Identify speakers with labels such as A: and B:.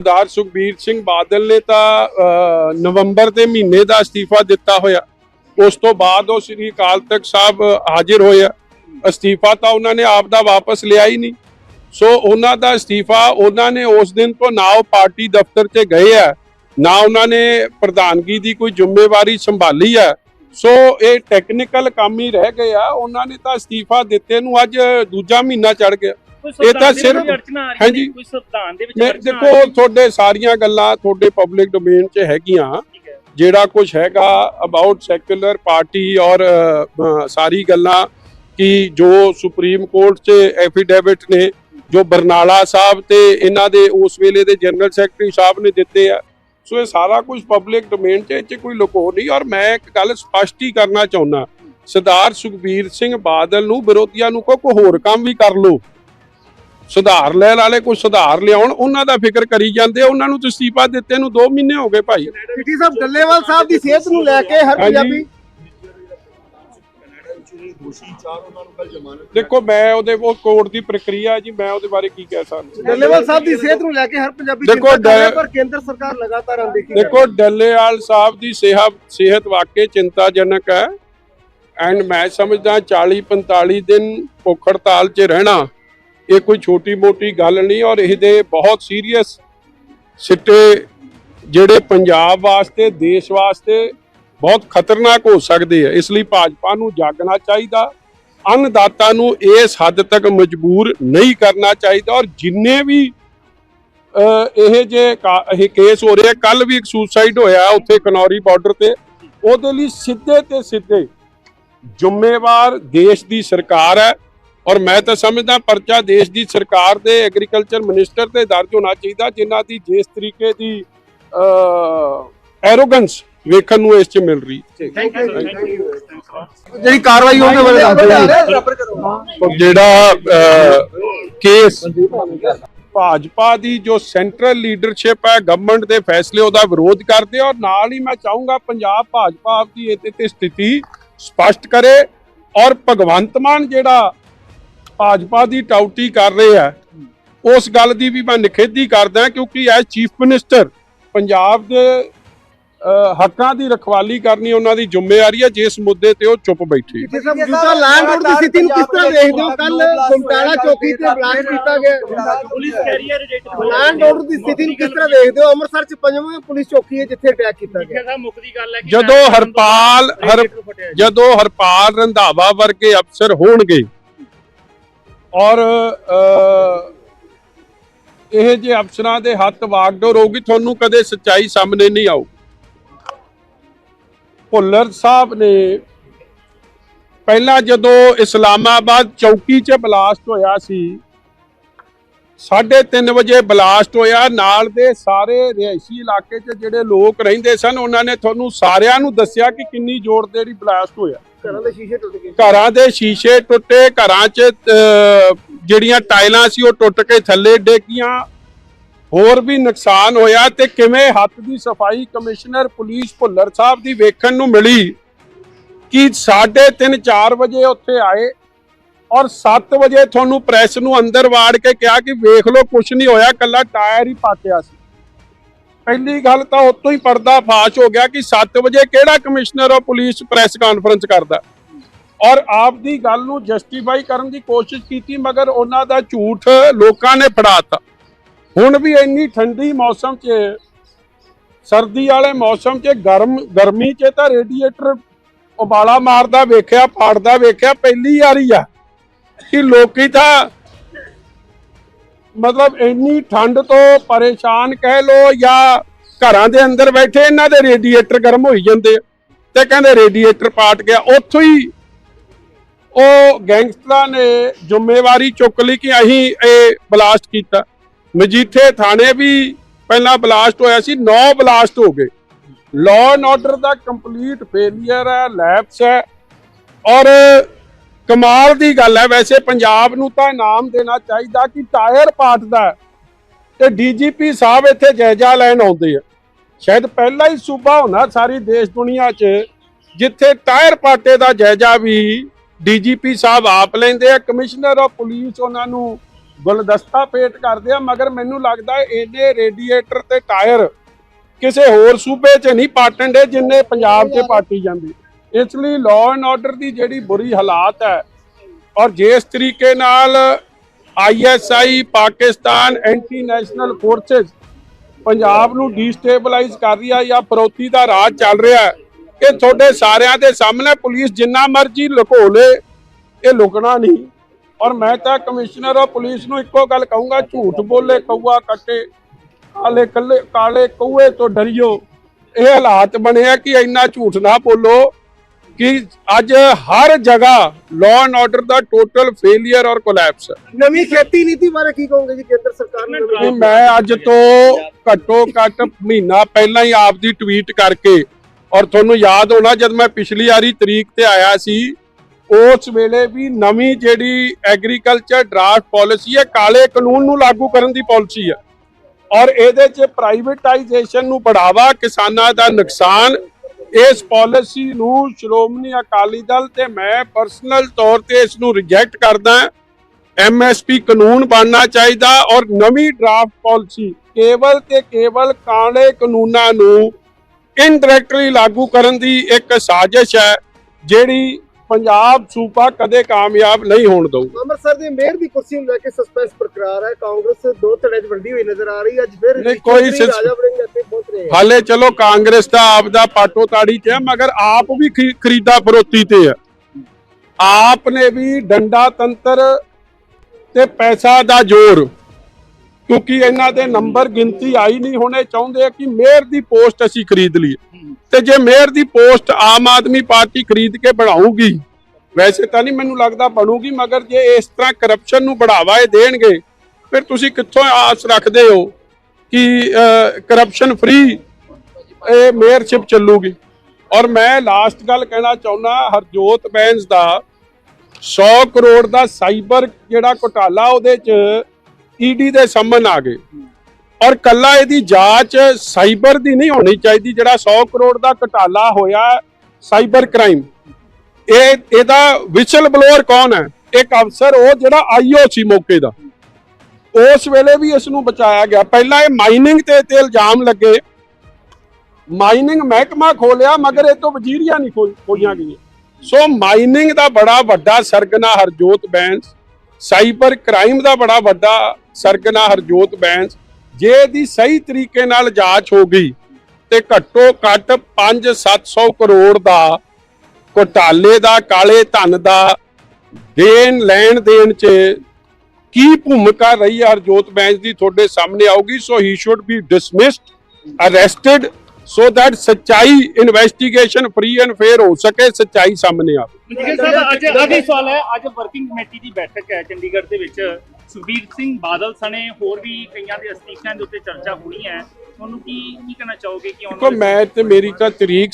A: ਸਰਦਾਰ ਸੁਖਬੀਰ ਸਿੰਘ ਬਾਦਲ ਨੇ ਤਾਂ ਨਵੰਬਰ ਦੇ ਮਹੀਨੇ ਦਾ ਅਸਤੀਫਾ ਦਿੱਤਾ ਹੋਇਆ। ਉਸ ਤੋਂ ਬਾਅਦ ਉਹ ਸ੍ਰੀ ਅਕਾਲ ਤਖਤ ਸਾਹਿਬ ਹਾਜ਼ਰ ਹੋਇਆ ਅਸਤੀਫਾ ਤਾਂ ਉਹਨਾਂ ਨੇ ਆਪ ਦਾ ਵਾਪਸ ਲਿਆ ਹੀ ਨਹੀਂ। ਸੋ ਉਹਨਾਂ ਦਾ ਅਸਤੀਫਾ ਉਹਨਾਂ ਨੇ ਉਸ ਦਿਨ ਤੋਂ ਨਾ ਉਹ ਪਾਰਟੀ ਦਫ਼ਤਰ 'ਚ ਗਏ ਆ, ਨਾ ਉਹਨਾਂ ਨੇ ਪ੍ਰਧਾਨਗੀ ਦੀ ਕੋਈ ਜ਼ਿੰਮੇਵਾਰੀ ਸੰਭਾਲੀ ਹੈ ਸੋ ਇਹ ਟੈਕਨੀਕਲ ਕੰਮ ਹੀ ਰਹਿ ਗਏ ਆ। ਉਹਨਾਂ ਨੇ ਤਾਂ ਅਸਤੀਫਾ ਦਿੱਤੇ ਨੂੰ ਅੱਜ ਦੂਜਾ ਮਹੀਨਾ ਚੜ ਗਿਆ। ਇਹ ਤਾਂ ਸਿਰਫ- ਹਾਂਜੀ।
B: ਕੋਈ ਸੰਵਿਧਾਨ ਦੇ ਵਿੱਚ
A: ਦੇਖੋ ਤੁਹਾਡੇ ਸਾਰੀਆਂ ਗੱਲਾਂ ਤੁਹਾਡੇ ਪਬਲਿਕ ਡੋਮੇਨ 'ਚ ਹੈਗੀਆਂ। ਜਿਹੜਾ ਕੁਝ ਹੈਗਾ ਅਬਾਊਟ ਸੈਕੂਲਰ ਪਾਰਟੀ ਔਰ ਸਾਰੀ ਗੱਲਾਂ ਕਿ ਜੋ ਸੁਪਰੀਮ ਕੋਰਟ 'ਚ ਐਫੀਡੇਵਿਟ ਨੇ ਜੋ ਬਰਨਾਲਾ ਸਾਹਿਬ ਤੇ ਇਹਨਾਂ ਦੇ ਉਸ ਵੇਲੇ ਦੇ ਜਨਰਲ ਸੈਕਟਰੀ ਸਾਹਿਬ ਨੇ ਦਿੱਤੇ ਆ। ਸੋ ਇਹ ਸਾਰਾ ਕੁਝ ਪਬਲਿਕ ਡੋਮੇਨ 'ਚ ਇਹ 'ਚ ਕੋਈ ਲੁਕੋ ਨਹੀਂ। ਔਰ ਮੈਂ ਇੱਕ ਗੱਲ ਸਪਸ਼ਟ ਹੀ ਕਰਨਾ ਚਾਹੁੰਦਾ। ਸਰਦਾਰ ਸੁਖਬੀਰ ਸਿੰਘ ਬਾਦਲ ਨੂੰ ਵਿਰੋਧੀਆਂ ਨੂੰ ਕੋਈ ਹੋਰ ਕੰਮ ਵੀ ਕਰ ਲਓ ਸੁਧਾਰ ਲੈਣ ਵਾਲੇ ਕੋਈ ਸੁਧਾਰ ਲਿਆਉਣ ਉਹਨਾਂ ਦਾ ਫਿਕਰ ਕਰੀ ਜਾਂਦੇ ਉਹਨਾਂ ਨੂੰ ਤੁਸੀਂ ਅਸਤੀਫਾ ਦਿੱਤੇ ਨੂੰ 2 ਮਹੀਨੇ ਹੋ ਗਏ ਭਾਈ।
C: ਸਿਟੀ ਸਾਹਿਬ ਡੱਲੇਵਾਲ ਸਾਹਿਬ ਦੀ ਸਿਹਤ ਨੂੰ ਲੈ ਕੇ ਹਰ। ਪੰਜਾਬੀ।
A: ਦੇਖੋ ਮੈਂ ਉਹਦੇ ਉਹ ਕੋਰਟ ਦੀ ਪ੍ਰਕਿਰਿਆ ਜੀ ਮੈਂ ਉਹਦੇ ਬਾਰੇ ਕੀ ਕਹਿ ਸਕਦਾ।
C: ਡੱਲੇਵਾਲ ਸਾਹਿਬ ਦੀ ਸਿਹਤ ਨੂੰ ਲੈ ਕੇ ਹਰ ਪੰਜਾਬੀ
A: ਦੇਖੋ,
C: ਪਰ ਕੇਂਦਰ ਸਰਕਾਰ ਲਗਾਤਾਰ ਅਣਦੇਖੀ
A: ਦੇਖੋ ਡੱਲੇਵਾਲ ਸਾਹਿਬ ਦੀ ਸਿਹਤ ਸਿਹਤ ਵਾਕਈ ਚਿੰਤਾਜਨਕ ਹੈ। ਐਂਡ ਮੈਂ ਸਮਝਦਾ 40 45 ਦਿਨ ਭੁੱਖ ਹੜਤਾਲ 'ਚ ਰਹਿਣਾ ਇਹ ਕੋਈ ਛੋਟੀ ਮੋਟੀ ਗੱਲ ਨਹੀਂ ਔਰ ਇਹਦੇ ਬਹੁਤ ਸੀਰੀਅਸ ਸਿੱਟੇ ਜਿਹੜੇ ਪੰਜਾਬ ਵਾਸਤੇ, ਦੇਸ਼ ਵਾਸਤੇ ਬਹੁਤ ਖਤਰਨਾਕ ਹੋ ਸਕਦੇ ਆ। ਇਸ ਲਈ ਭਾਜਪਾ ਨੂੰ ਜਾਗਣਾ ਚਾਹੀਦਾ, ਅੰਨਦਾਤਾ ਨੂੰ ਇਸ ਹੱਦ ਤੱਕ ਮਜਬੂਰ ਨਹੀਂ ਕਰਨਾ ਚਾਹੀਦਾ ਔਰ ਜਿੰਨੇ ਵੀ ਇਹ ਜੇ ਇਹ ਕੇਸ ਹੋ ਰਿਹਾ ਕੱਲ ਵੀ ਇੱਕ ਸੁਸਾਈਡ ਹੋਇਆ ਉੱਥੇ ਕਨੌਰੀ ਬਾਰਡਰ ਤੇ, ਉਹਦੇ ਲਈ ਸਿੱਧੇ ਤੇ ਸਿੱਧੇ ਜ਼ਿੰਮੇਵਾਰ ਦੇਸ਼ ਦੀ ਸਰਕਾਰ ਹੈ। ਔਰ ਮੈਂ ਤਾਂ ਸਮਝਦਾ ਪਰਚਾ ਦੇਸ਼ ਦੀ ਸਰਕਾਰ ਦੇ ਐਗਰੀਕਲਚਰ ਮਿਨਿਸਟਰ ਤੇ ਦਰਜ ਹੋਣਾ ਚਾਹੀਦਾ ਜਿਨ੍ਹਾਂ ਦੀ ਜਿਸ ਤਰੀਕੇ ਦੀ ਐਰੋਗੈਂਸ ਵੇਖਣ ਨੂੰ ਇਸ 'ਚ ਮਿਲ ਰਹੀ.
C: ਜਿਹੜੀ ਕਾਰਵਾਈ ਉਹਦੇ ਬਾਰੇ ਦੱਸ ਦਿਓ।
A: ਜਿਹੜਾ ਕੇਸ ਭਾਜਪਾ ਦੀ ਜੋ ਸੈਂਟਰਲ ਲੀਡਰਸ਼ਿਪ ਹੈ ਗਵਰਨਮੈਂਟ ਦੇ ਫੈਸਲੇ ਉਹਦਾ ਵਿਰੋਧ ਕਰਦੇ ਔਰ ਨਾਲ ਹੀ ਮੈਂ ਚਾਹੂੰਗਾ ਪੰਜਾਬ ਭਾਜਪਾ ਆਪਦੀ ਇਹਦੇ ਤੇ ਸਥਿਤੀ ਸਪਸ਼ਟ ਕਰੇ ਔਰ ਭਗਵੰਤ ਮਾਨ ਜਿਹੜਾ ਭਾਜਪਾ ਦੀ ਟਾਊਟੀ ਕਰ ਰਹੇ ਆ। ਉਸ ਗੱਲ ਦੀ ਵੀ ਮੈਂ ਨਿਖੇਧੀ ਕਰਦਾ ਕਿਉਂਕਿ ਐਜ਼ ਚੀਫ ਮਿਨਿਸਟਰ ਪੰਜਾਬ ਦੇ ਹੱਕਾਂ ਦੀ ਰਖਵਾਲੀ ਕਰਨੀ ਉਹਨਾਂ ਦੀ ਜ਼ਿੰਮੇਵਾਰੀ ਹੈ ਜਿਸ ਮੁੱਦੇ ਤੇ ਉਹ ਚੁੱਪ ਬੈਠੇ
C: ਸਿਟੀ ਸਾਹਿਬ ਜੂਤਾ ਲੈਂਡ ਰੋਡ ਦੀ ਸਥਿਤੀ ਨੂੰ ਕਿਸ ਤਰ੍ਹਾਂ ਦੇਖਦੇ ਹੋ? ਕੱਲ ਗੁਮਟਾਲਾ ਚੌਕੀ ਤੇ ਬਲਾਸਟ ਕੀਤਾ ਗਿਆ।
B: ਪੁਲਿਸ ਕੈਰੀਅਰ ਰੇਟ
C: ਲੈਂਡ ਰੋਡ ਦੀ ਸਥਿਤੀ ਨੂੰ ਕਿਸ ਤਰ੍ਹਾਂ ਦੇਖਦੇ ਹੋ? ਅੰਮ੍ਰਿਤਸਰ ਚ ਪੰਜਵਾਂ ਪੁਲਿਸ ਚੌਕੀ ਹੈ ਜਿੱਥੇ ਅਟੈਕ ਕੀਤਾ ਗਿਆ।
B: ਸਾਹਿਬ ਮੁੱਕਦੀ ਗੱਲ ਹੈ ਕਿ
A: ਜਦੋਂ ਹਰਪਾਲ। ਜਦੋਂ ਹਰਪਾਲ ਰੰਧਾਵਾ ਵਰਗੇ ਅਫਸਰ ਹੋਣਗੇ ਔਰ ਅ, ਇਹ ਜੇ ਅਫਸਰਾਂ ਦੇ ਹੱਥ ਵਾਗਡੋਰ ਹੋਊਗੀ ਤੁਹਾਨੂੰ ਕਦੇ ਸੱਚਾਈ ਸਾਹਮਣੇ ਨਹੀਂ ਆਊ। ਭੁੱਲਰ ਸਾਹਿਬ ਨੇ ਪਹਿਲਾਂ ਜਦੋਂ ਇਸਲਾਮਾਬਾਦ ਚੌਕੀ 'ਚ ਬਲਾਸਟ ਹੋਇਆ ਸੀ 3:30 ਵਜੇ ਬਲਾਸਟ ਹੋਇਆ ਨਾਲ ਦੇ ਸਾਰੇ ਰਿਹਾਇਸ਼ੀ ਇਲਾਕੇ 'ਚ ਜਿਹੜੇ ਲੋਕ ਰਹਿੰਦੇ ਸਨ ਉਹਨਾਂ ਨੇ ਤੁਹਾਨੂੰ ਸਾਰਿਆਂ ਨੂੰ ਦੱਸਿਆ ਕਿ ਕਿੰਨੀ ਜ਼ੋਰ ਦੇਰੀ ਬਲਾਸਟ ਹੋਇਆ।
C: ਘਰਾਂ ਦੇ ਸ਼ੀਸ਼ੇ ਟੁੱਟ ਗਏ।
A: ਘਰਾਂ ਦੇ ਸ਼ੀਸ਼ੇ ਟੁੱਟੇ ਘਰਾਂ 'ਚ ਅਹ, ਜਿਹੜੀਆਂ ਟਾਈਲਾਂ ਸੀ ਉਹ ਟੁੱਟ ਕੇ ਥੱਲੇ ਡੇਗੀਆਂ ਹੋਰ ਵੀ ਨੁਕਸਾਨ ਹੋਇਆ ਤੇ ਕਿਵੇਂ ਹੱਥ ਦੀ ਸਫ਼ਾਈ ਕਮਿਸ਼ਨਰ ਪੁਲਿਸ ਭੁੱਲਰ ਸਾਹਿਬ ਦੀ ਵੇਖਣ ਨੂੰ ਮਿਲੀ ਕਿ 3:30 4 ਵਜੇ ਉੱਥੇ ਆਏ ਔਰ 7 ਵਜੇ ਤੁਹਾਨੂੰ ਪ੍ਰੈਸ ਨੂੰ ਅੰਦਰ ਵਾੜ ਕੇ ਕਿਹਾ ਕਿ ਵੇਖ ਲਓ ਕੁਝ ਨਹੀਂ ਹੋਇਆ ਕੱਲਾ ਟਾਇਰ ਹੀ ਪਾਟਿਆ ਸੀ। ਪਹਿਲੀ ਗੱਲ ਤਾਂ ਉਤੋਂ ਹੀ ਪਰਦਾ ਫਾਸ਼ ਹੋ ਗਿਆ ਕਿ 7 ਵਜੇ ਕਿਹੜਾ commissioner of police press conference ਕਰਦਾ। ਔਰ ਆਪ ਦੀ ਗੱਲ ਨੂੰ ਜਸਟੀਫਾਈ ਕਰਨ ਦੀ ਕੋਸ਼ਿਸ਼ ਕੀਤੀ, ਮਗਰ ਉਹਨਾਂ ਦਾ ਝੂਠ ਲੋਕਾਂ ਨੇ ਫੜਾਤਾ ਹੁਣ ਵੀ ਇੰਨੀ ਠੰਡੀ ਮੌਸਮ 'ਚ, ਸਰਦੀ ਵਾਲੇ ਮੌਸਮ 'ਚ, ਗਰਮ, ਗਰਮੀ 'ਚ ਤਾਂ ਰੇਡੀਏਟਰ ਉਬਾਲਾ ਮਾਰਦਾ ਵੇਖਿਆ, ਪਾੜਦਾ ਵੇਖਿਆ, ਪਹਿਲੀ ਵਾਰੀ ਆ ਕਿ ਲੋਕੀ ਤਾਂ ਮਤਲਬ ਇੰਨੀ ਠੰਡ ਤੋਂ ਪਰੇਸ਼ਾਨ ਕਹਿ ਲੋ ਜਾਂ ਘਰਾਂ ਦੇ ਅੰਦਰ ਬੈਠੇ ਇਹਨਾਂ ਦੇ ਰੇਡੀਏਟਰ ਗਰਮ ਹੋਈ ਜਾਂਦੇ ਆ ਤੇ ਕਹਿੰਦੇ ਰੇਡੀਏਟਰ ਪਾਟ ਗਿਆ, ਉੱਥੋਂ ਹੀ ਉਹ ਗੈਂਗਸਟਰਾਂ ਨੇ ਜ਼ਿੰਮੇਵਾਰੀ ਚੁੱਕ ਲਈ ਕਿ ਅਸੀਂ ਇਹ ਬਲਾਸਟ ਕੀਤਾ। ਮਜੀਠੇ ਥਾਣੇ ਵੀ ਪਹਿਲਾਂ ਬਲਾਸਟ ਹੋਇਆ ਸੀ 9 ਬਲਾਸਟ ਹੋ ਗਏ। ਲਾਅ ਐਂਡ ਆਰਡਰ ਦਾ ਕੰਪਲੀਟ ਫੇਲਿਅਰ ਹੈ ਲੈਪਸ ਹੈ। ਔਰ ਕਮਾਲ ਦੀ ਗੱਲ ਹੈ। ਵੈਸੇ ਪੰਜਾਬ ਨੂੰ ਤਾਂ ਇਨਾਮ ਦੇਣਾ ਚਾਹੀਦਾ ਕਿ ਟਾਇਰ ਪਾਟਦਾ ਤੇ ਡੀਜੀਪੀ ਸਾਹਿਬ ਇੱਥੇ ਜਾਇਜ਼ਾ ਲੈਣ ਆਉਂਦੇ ਆ। ਸ਼ਾਇਦ ਪਹਿਲਾ ਹੀ ਸੂਬਾ ਹੋਣਾ ਸਾਰੀ ਦੇਸ਼ ਦੁਨੀਆ 'ਚ ਜਿੱਥੇ ਟਾਇਰ ਪਾਟੇ ਦਾ ਜਾਇਜ਼ਾ ਵੀ ਡੀਜੀਪੀ ਸਾਹਿਬ ਆਪ ਲੈਂਦੇ ਆ। ਕਮਿਸ਼ਨਰ ਆਫ ਪੁਲਿਸ ਉਹਨਾਂ ਨੂੰ ਗੁਲਦਸਤਾ ਪੇਟ ਕਰਦੇ ਆ ਮਗਰ ਮੈਨੂੰ ਲੱਗਦਾ ਹੈ ਇਹਨੇ ਰੇਡੀਏਟਰ ਤੇ ਟਾਇਰ ਕਿਸੇ ਹੋਰ ਸੂਬੇ 'ਚ ਨਹੀਂ ਪਾਟਣ ਦੇ ਜਿੰਨੇ ਪੰਜਾਬ 'ਚ ਪਾਟੀ ਜਾਂਦੀ। ਇਸ ਲਈ ਲਾਅ ਐਂਡ ਆਰਡਰ ਦੀ ਜਿਹੜੀ ਬੁਰੀ ਹਾਲਾਤ ਹੈ ਔਰ ਜਿਸ ਤਰੀਕੇ ਨਾਲ ISI Pakistan anti national forces Punjab ਨੂੰ ਡੀਸਟੇਬਲਾਈਜ਼ ਕਰ ਰਹੀ ਆ ਜਾਂ ਫਰੋਤੀ ਦਾ ਰਾਜ ਚੱਲ ਰਿਹਾ ਹੈ, ਇਹ ਤੁਹਾਡੇ ਸਾਰਿਆਂ ਦੇ ਸਾਹਮਣੇ ਪੁਲਿਸ ਜਿੰਨਾ ਮਰਜ਼ੀ ਲੁਕੋ ਲੇ ਇਹ ਲੁਕਣਾ ਨਹੀਂ। ਔਰ ਮੈਂ ਤਾਂ ਕਮਿਸ਼ਨਰ ਆਫ ਪੁਲਿਸ ਨੂੰ ਇੱਕੋ ਗੱਲ ਕਹੂੰਗਾ, ਝੂਠ ਬੋਲੇ ਕਊਆ ਕੱਟੇ, ਕਾਲੇ ਕੱਲੇ, ਕਾਲੇ ਕਊਏ ਤੋਂ ਡਰਿਓ। ਇਹ ਹਾਲਾਤ ਬਣਿਆ ਕਿ ਇੰਨਾ ਝੂਠ ਨਾ ਬੋਲੋ। ਕਿ ਅੱਜ ਹਰ ਜਗ੍ਹਾ ਲਾਅ ਐਂਡ ਆਰਡਰ ਦਾ ਟੋਟਲ ਫੇਲਿਅਰ ਔਰ ਕੋਲੈਪਸ ਹੈ।
C: ਨਵੀਂ ਖੇਤੀ ਨੀਤੀ ਬਾਰੇ ਕੀ ਕਹੋਗੇ ਜੀ ਕੇਂਦਰ ਸਰਕਾਰ ਨੇ?
A: ਨਹੀਂ, ਮੈਂ ਅੱਜ ਤੋਂ ਘੱਟੋ ਘੱਟ ਮਹੀਨਾ ਪਹਿਲਾਂ ਹੀ ਆਪ ਦੀ ਟਵੀਟ ਕਰਕੇ ਔਰ ਤੁਹਾਨੂੰ ਯਾਦ ਹੋਣਾ ਜਦ ਮੈਂ ਪਿਛਲੀ ਵਾਰੀ ਤਰੀਕ ਤੇ ਆਇਆ ਸੀ ਉਸ ਵੇਲੇ ਵੀ ਨਵੀਂ ਜਿਹੜੀ ਐਗਰੀਕਲਚਰ ਡਰਾਫਟ ਪਾਲਿਸੀ ਹੈ ਕਾਲੇ ਕਾਨੂੰਨ ਨੂੰ ਲਾਗੂ ਕਰਨ ਦੀ ਪਾਲਿਸੀ ਹੈ। ਔਰ ਇਹਦੇ 'ਚ ਪ੍ਰਾਈਵੇਟਾਈਜੇਸ਼ਨ ਨੂੰ ਬੜਾਵਾ ਕਿਸਾਨਾਂ ਦਾ ਨੁਕਸਾਨ ਇਸ ਪਾਲਿਸੀ ਨੂੰ ਸ਼੍ਰੋਮਣੀ ਅਕਾਲੀ ਦਲ ਤੇ ਮੈਂ ਪਰਸਨਲ ਤੌਰ ਤੇ ਇਸ ਨੂੰ ਰਿਜੈਕਟ ਕਰਦਾ ਐਮਐਸਪੀ ਕਾਨੂੰਨ ਬਣਨਾ ਚਾਹੀਦਾ ਔਰ ਨਵੀਂ ਡਰਾਫਟ ਪਾਲਿਸੀ ਕੇਵਲ ਤੇ ਕੇਵਲ ਕਾਲੇ ਕਾਨੂੰਨਾਂ ਨੂੰ ਇਨਡਾਇਰੈਕਟਲੀ ਲਾਗੂ ਕਰਨ ਦੀ ਇੱਕ ਸਾਜ਼ਿਸ਼ ਹੈ ਜਿਹੜੀ ਪੰਜਾਬ ਸੂਬਾ ਕਦੇ ਕਾਮਯਾਬ ਨਹੀਂ ਹੋਣ ਦਊ
C: ਅੰਮ੍ਰਿਤਸਰ ਦੇ ਮੇਅਰ ਦੀ ਕੁਰਸੀ ਨੂੰ ਲੈ ਕੇ ਸਸਪੈਂਸ ਬਰਕਰਾਰ ਹੈ। ਕਾਂਗਰਸ ਦੋ ਧੜਿਆਂ 'ਚ ਵੰਡੀ ਹੋਈ ਨਜ਼ਰ ਆ ਰਹੀ ਹੈ। ਅੱਜ ਫਿਰ
A: ਨਹੀਂ, ਕੋਈ ਹਾਲੇ ਚਲੋ ਕਾਂਗਰਸ ਦਾ ਆਪ ਦਾ ਪਾਟੋ ਤਾੜੀ ਚ ਮਗਰ ਆਪ ਵੀ ਖਰੀਦਾ ਫਰੋਤੀ ਤੇ ਹੈ ਆਪ ਨੇ ਵੀ ਡੰਡਾ ਤੰਤਰ ਤੇ ਪੈਸਾ ਦਾ ਜ਼ੋਰ, ਕਿਉਂਕਿ ਇਹਨਾਂ ਦੇ ਨੰਬਰ ਗਿਣਤੀ ਆਈ ਨਹੀਂ ਹੋਣੇ ਚਾਹੁੰਦੇ ਕਿ ਮੇਅਰ ਦੀ ਪੋਸਟ ਅਸੀਂ ਖਰੀਦ ਲਈਏ। ਤੇ ਜੇ ਮੇਅਰ ਦੀ ਪੋਸਟ ਆਮ ਆਦਮੀ ਪਾਰਟੀ ਖਰੀਦ ਕੇ ਬਣਾਊਗੀ, ਵੈਸੇ ਤਾਂ ਨਹੀਂ ਮੈਨੂੰ ਲੱਗਦਾ ਬਣੂਗੀ, ਮਗਰ ਜੇ ਇਸ ਤਰ੍ਹਾਂ ਕਰਪਸ਼ਨ ਨੂੰ ਬੜਾਵਾ ਇਹ ਦੇਣਗੇ, ਫਿਰ ਤੁਸੀਂ ਕਿੱਥੋਂ ਆਸ ਰੱਖਦੇ ਹੋ? ਕਿ ਕਰਪਸ਼ਨ ਫ੍ਰੀ ਇਹ ਮੇਅਰਸ਼ਿਪ ਚੱਲੂਗੀ। ਔਰ ਮੈਂ ਲਾਸਟ ਗੱਲ ਕਹਿਣਾ ਚਾਹੁੰਦਾ ਹਰਜੋਤ ਬੈਂਸ ਦਾ 100 ਕਰੋੜ ਦਾ ਸਾਈਬਰ ਜਿਹੜਾ ਘੁਟਾਲਾ ਉਹਦੇ ਚ ਈਡੀ ਦੇ ਸੰਮਨ ਆ ਗਏ। ਔਰ ਕੱਲਾ ਇਹਦੀ ਜਾਂਚ ਸਾਈਬਰ ਦੀ ਨਹੀਂ ਹੋਣੀ ਚਾਹੀਦੀ, ਜਿਹੜਾ 100 ਕਰੋੜ ਦਾ ਘੁਟਾਲਾ ਹੋਇਆ ਸਾਈਬਰ ਕ੍ਰਾਈਮ। ਇਹ, ਇਹਦਾ ਵਿਸ਼ਲ ਬਲੋਅਰ ਕੌਣ ਹੈ? ਇੱਕ ਅਫਸਰ, ਉਹ ਜਿਹੜਾ ਆਈਓ ਸੀ ਮੌਕੇ ਦਾ। ਉਸ ਵੇਲੇ ਵੀ ਇਸ ਨੂੰ ਬਚਾਇਆ ਗਿਆ। ਪਹਿਲਾਂ ਇਹ ਮਾਈਨਿੰਗ ਤੇ ਤੇ ਇਲਜ਼ਾਮ ਲੱਗੇ। ਮਾਈਨਿੰਗ ਮਹਿਕਮਾ ਖੋਲਿਆ, ਮਗਰ ਇਹ ਤੋਂ ਵਜ਼ੀਰੀਆਂ ਨਹੀਂ ਖੋਲ- ਖੋਈਆਂ ਗਈਆਂ। ਸੋ ਮਾਈਨਿੰਗ ਦਾ ਬੜਾ ਵੱਡਾ ਸਰਗਨਾ ਹਰਜੋਤ ਬੈਂਸ ਸਾਈਬਰ ਕ੍ਰਾਈਮ ਦਾ ਬੜਾ ਵੱਡਾ ਸਰਗਨਾ ਹਰਜੋਤ ਬੈਂਸ, ਜੇ ਇਹਦੀ ਸਹੀ ਤਰੀਕੇ ਨਾਲ ਜਾਂਚ ਹੋ ਗਈ ਤੇ ਘੱਟੋ ਘੱਟ 5-700 ਕਰੋੜ ਦਾ ਘੁਟਾਲੇ ਦਾ, ਕਾਲੇ ਧਨ ਦਾ ਦੇਣ ਲੈਣ ਦੇਣ ਚ ਕੀ ਭੂਮਿਕਾ ਰਹੀ ਹੈ ਹਰਜੋਤ ਬੈਂਸ ਦੀ? ਤੁਹਾਡੇ ਸਾਹਮਣੇ ਆਊਗੀ। So he should be dismissed arrested so that ਸੱਚਾਈ ਇਨਵੈਸਟੀਗੇਸ਼ਨ ਫ੍ਰੀ ਐਂਡ ਫੇਅਰ ਹੋ ਸਕੇ ਸੱਚਾਈ ਸਾਹਮਣੇ ਆਵੇ।
B: ਸਾਹਿਬ ਅੱਜ ਸਵਾਲ ਹੈ ਅੱਜ ਵਰਕਿੰਗ ਕਮੇਟੀ ਦੀ ਬੈਠਕ ਹੈ ਚੰਡੀਗੜ੍ਹ ਦੇ ਵਿੱਚ। ਸੁਖਬੀਰ ਸਿੰਘ ਬਾਦਲ ਸਣੇ ਹੋਰ ਵੀ ਕਈਆਂ ਦੇ ਅਸਤੀਫਿਆਂ ਦੇ ਉੱਤੇ ਚਰਚਾ ਹੋਣੀ ਹੈ। ਤੁਹਾਨੂੰ ਕੀ ਕੀ ਕਹਿਣਾ ਚਾਹੋਗੇ ਕਿ
A: ਦੇਖੋ ਮੈਂ ਤੇ ਮੇਰੀ ਤਾਂ ਤਰੀਕ